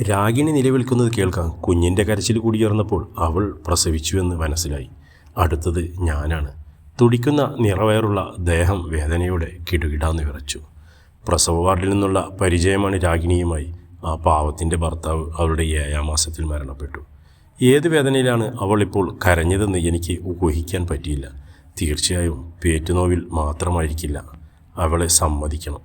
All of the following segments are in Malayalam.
രാഗിണി നിലവിൽക്കുന്നത് കേൾക്കാം. കുഞ്ഞിന്റെ കരച്ചിൽ കൂടിയേർന്നപ്പോൾ അവൾ പ്രസവിച്ചുവെന്ന് മനസ്സിലായി. അടുത്തത് ഞാനാണ്. തുടിക്കുന്ന നിറവയറുള്ള ദേഹം വേദനയോടെ കിടുകിടാന്ന് വിറച്ചു. പ്രസവ വാർഡിൽ നിന്നുള്ള പരിചയമാണ് രാഗിണിയുമായി. ആ പാവത്തിന്റെ ഭർത്താവ് അവളുടെ ഏഴാം മാസത്തിൽ മരണപ്പെട്ടു. ഏത് വേദനയിലാണ് അവൾ ഇപ്പോൾ കരഞ്ഞതെന്ന് എനിക്ക് ഊഹിക്കാൻ പറ്റിയില്ല. തീർച്ചയായും പേറ്റുനോവിൽ മാത്രമായിരിക്കില്ല. അവളെ സമ്മതിക്കണം.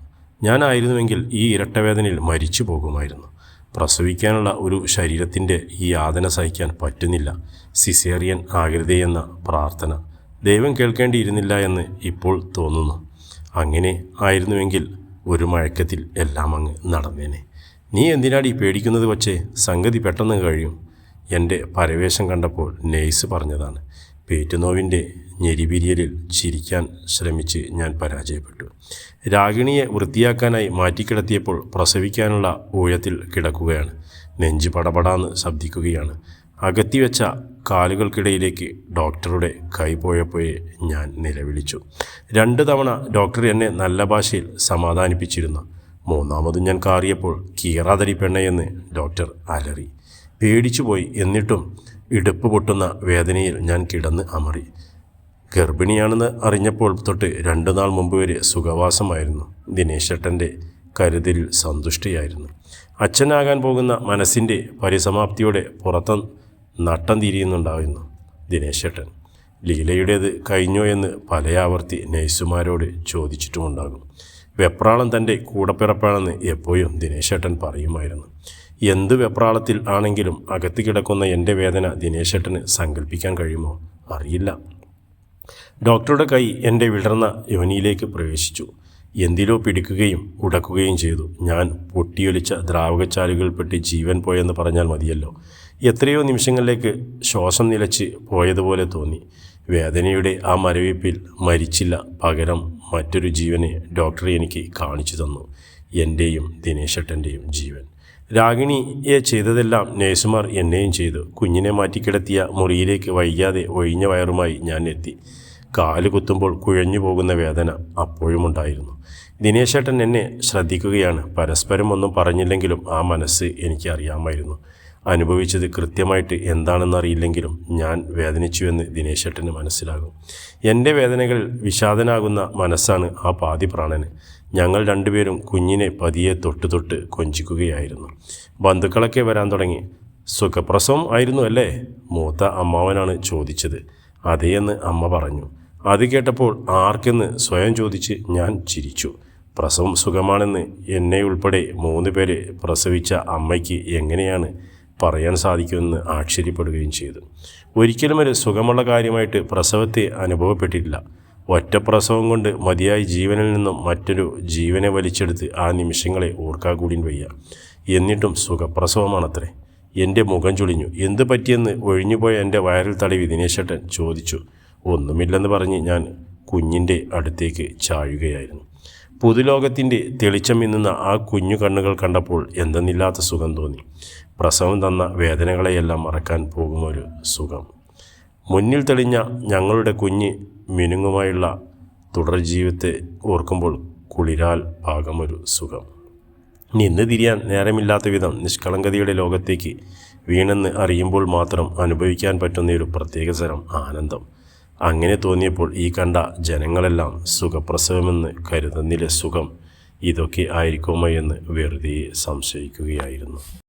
ഞാനായിരുന്നുവെങ്കിൽ ഈ ഇരട്ടവേദനയിൽ മരിച്ചു പോകുമായിരുന്നു. പ്രസവിക്കാനുള്ള ഒരു ശരീരത്തിന്റെ ഈ യാതന സഹിക്കാൻ പറ്റുന്നില്ല. സിസേറിയൻ ആകരുതേ എന്ന പ്രാർത്ഥന. ദൈവം കേൾക്കേണ്ടിയിരുന്നില്ല എന്ന് ഇപ്പോൾ തോന്നുന്നു. അങ്ങനെ ആയിരുന്നുവെങ്കിൽ ഒരു മഴക്കത്തിൽ എല്ലാം അങ്ങ് നടന്നേനെ. നീ എന്തിനാടി പേടിക്കുന്നത് വച്ചേ? സംഗതി പെട്ടെന്ന് കഴിയും. എന്റെ പരവേശം കണ്ടപ്പോൾ നേഴ്സ് പറഞ്ഞതാണ്. പേറ്റുനോവിന്റെ ഞെരിപിരിയലിൽ ചിരിക്കാൻ ശ്രമിച്ച് ഞാൻ പരാജയപ്പെട്ടു. രാഗിണിയെ വൃത്തിയാക്കാനായി മാറ്റിക്കിടത്തിയപ്പോൾ പ്രസവിക്കാനുള്ള ഊഴത്തിൽ കിടക്കുകയാണ്. നെഞ്ച് പടപടാന്ന് ശബ്ദിക്കുകയാണ്. അകത്തിവെച്ച കാലുകൾക്കിടയിലേക്ക് ഡോക്ടറുടെ കൈ പോയപ്പോഴേ ഞാൻ നിലവിളിച്ചു. രണ്ട് തവണ ഡോക്ടർ എന്നെ നല്ല ഭാഷയിൽ സമാധാനിപ്പിച്ചിരുന്നു. മൂന്നാമതും ഞാൻ കാറിയപ്പോൾ കീറാതരി പെണ്ണയെന്ന് ഡോക്ടർ അലറി. പേടിച്ചുപോയി. എന്നിട്ടും ഇടുപ്പ് പൊട്ടുന്ന വേദനയിൽ ഞാൻ കിടന്ന് അമറി. ഗർഭിണിയാണെന്ന് അറിഞ്ഞപ്പോൾ തൊട്ട് രണ്ടു നാൾ മുമ്പ് വരെ സുഖവാസമായിരുന്നു. ദിനേശേട്ടന്റെ കരുതലിൽ സന്തുഷ്ടിയായിരുന്നു. അച്ഛനാകാൻ പോകുന്ന മനസ്സിന്റെ പരിസമാപ്തിയോടെ പുറത്ത് നട്ടം തിരിയുന്നുണ്ടായിരുന്നു ദിനേശേട്ടൻ. ലീലയുടേത് കഴിഞ്ഞോ എന്ന് പലയാവർത്തി നേഴ്സുമാരോട് ചോദിച്ചിട്ടുമുണ്ടാകും. വെപ്രാളം തന്റെ കൂടപ്പിറപ്പാണെന്ന് എപ്പോഴും ദിനേശേട്ടൻ പറയുമായിരുന്നു. എന്ത് വെപ്രാളത്തിൽ ആണെങ്കിലും അകത്ത് കിടക്കുന്ന എന്റെ വേദന ദിനേശേട്ടന് സങ്കല്പിക്കാൻ കഴിയുമോ? അറിയില്ല. ഡോക്ടറുടെ കൈ എന്റെ വിടർന്ന യോനിയിലേക്ക് പ്രവേശിച്ചു. എന്തിലോ പിടിക്കുകയും ഉടക്കുകയും ചെയ്തു. ഞാൻ പൊട്ടിയൊലിച്ച ദ്രാവകച്ചാലുകൾപ്പെട്ട് ജീവൻ പോയെന്ന് പറഞ്ഞാൽ മതിയല്ലോ. എത്രയോ നിമിഷങ്ങളിലേക്ക് ശ്വാസം നിലച്ച് പോയതുപോലെ തോന്നി. വേദനയുടെ ആ മരവിപ്പിൽ മരിച്ചില്ല പകരം മറ്റൊരു ജീവനെ ഡോക്ടർ എനിക്ക് കാണിച്ചു തന്നു. എന്റെയും ദിനേശട്ടന്റെയും ജീവൻ. രാഗിണിയെ ചെയ്തതെല്ലാം നേഴ്സുമാർ എന്നെയും ചെയ്തു. കുഞ്ഞിനെ മാറ്റിക്കിടത്തിയ മുറിയിലേക്ക് വൈകാതെ ഒഴിഞ്ഞ വയറുമായി ഞാൻ എത്തി. കാൽ കുത്തുമ്പോൾ കുഴഞ്ഞു പോകുന്ന വേദന അപ്പോഴുമുണ്ടായിരുന്നു ദിനേശേട്ടൻ എന്നെ ശ്രദ്ധിക്കുകയാണ്. പരസ്പരം ഒന്നും പറഞ്ഞില്ലെങ്കിലും ആ മനസ്സ് എനിക്ക് അറിയാമായിരുന്നു. അനുഭവിച്ചത് കൃത്യമായിട്ട് എന്താണെന്ന് അറിയില്ലെങ്കിലും ഞാൻ വേദനിച്ചുവെന്ന് ദിനേശേട്ടന് മനസ്സിലാകും. എന്റെ വേദനകൾ വിഷാദനാകുന്ന മനസ്സാണ് ആ പാതി പ്രാണന് ഞങ്ങൾ രണ്ടുപേരും കുഞ്ഞിനെ പതിയെ തൊട്ട് തൊട്ട് കൊഞ്ചിക്കുകയായിരുന്നു. ബന്ധുക്കളൊക്കെ വരാൻ തുടങ്ങി. സുഖപ്രസവം ആയിരുന്നു അല്ലേ? മൂത്ത അമ്മാവനാണ് ചോദിച്ചത്. അതേയെന്ന് അമ്മ പറഞ്ഞു. അത് കേട്ടപ്പോൾ ആർക്കെന്ന് സ്വയം ചോദിച്ച് ഞാൻ ചിരിച്ചു. പ്രസവം സുഖമാണെന്ന് എന്നെ ഉൾപ്പെടെ മൂന്ന് പേര് പ്രസവിച്ച അമ്മയ്ക്ക് എങ്ങനെയാണ് പറയാൻ സാധിക്കുമെന്ന് ആശ്ചര്യപ്പെടുകയും ചെയ്തു. ഒരിക്കലും ഒരു സുഖമുള്ള കാര്യമായിട്ട് പ്രസവത്തെ അനുഭവപ്പെട്ടിട്ടില്ല. ഒറ്റ പ്രസവം കൊണ്ട് മതിയായി ജീവനിൽ നിന്നും മറ്റൊരു ജീവനെ വലിച്ചെടുത്ത് ആ നിമിഷങ്ങളെ ഓർക്കാകൂടിൻ വയ്യ. എന്നിട്ടും സുഖപ്രസവമാണത്രേ. എന്റെ മുഖം ചുളിഞ്ഞു. എന്ത് പറ്റിയെന്ന് ഒഴിഞ്ഞുപോയ എന്റെ വയറിൽ തടവി ദിനേശേട്ടൻ ചോദിച്ചു. ഒന്നുമില്ലെന്ന് പറഞ്ഞ് ഞാൻ കുഞ്ഞിന്റെ അടുത്തേക്ക് ചാഴുകയായിരുന്നു പുതുലോകത്തിന്റെ തെളിച്ചം മിന്നുന്ന ആ കുഞ്ഞു കണ്ണുകൾ കണ്ടപ്പോൾ എന്തെന്നില്ലാത്ത സുഖം തോന്നി. പ്രസവം തന്ന വേദനകളെയെല്ലാം മറക്കാൻ പോകുമൊരു സുഖം. മുന്നിൽ തെളിഞ്ഞ ഞങ്ങളുടെ കുഞ്ഞ് മിനുങ്ങുമായുള്ള തുടർ ജീവിതത്തെ ഓർക്കുമ്പോൾ കുളിരാൽ ഭാഗമൊരു സുഖം. നിന്ന് തിരിയാൻ നേരമില്ലാത്ത വിധം നിഷ്കളങ്കതയുടെ ലോകത്തേക്ക് വീണെന്ന് അറിയുമ്പോൾ മാത്രം അനുഭവിക്കാൻ പറ്റുന്ന ഒരു പ്രത്യേക തരം ആനന്ദം. അങ്ങനെ തോന്നിയപ്പോൾ ഈ കണ്ട ജനങ്ങളെല്ലാം സുഖപ്രസവമെന്ന് കരുതുന്നിലെ സുഖം? ഇതൊക്കെ ആയിരിക്കുമോ എന്ന് വെറുതെ സംശയിക്കുകയായിരുന്നു.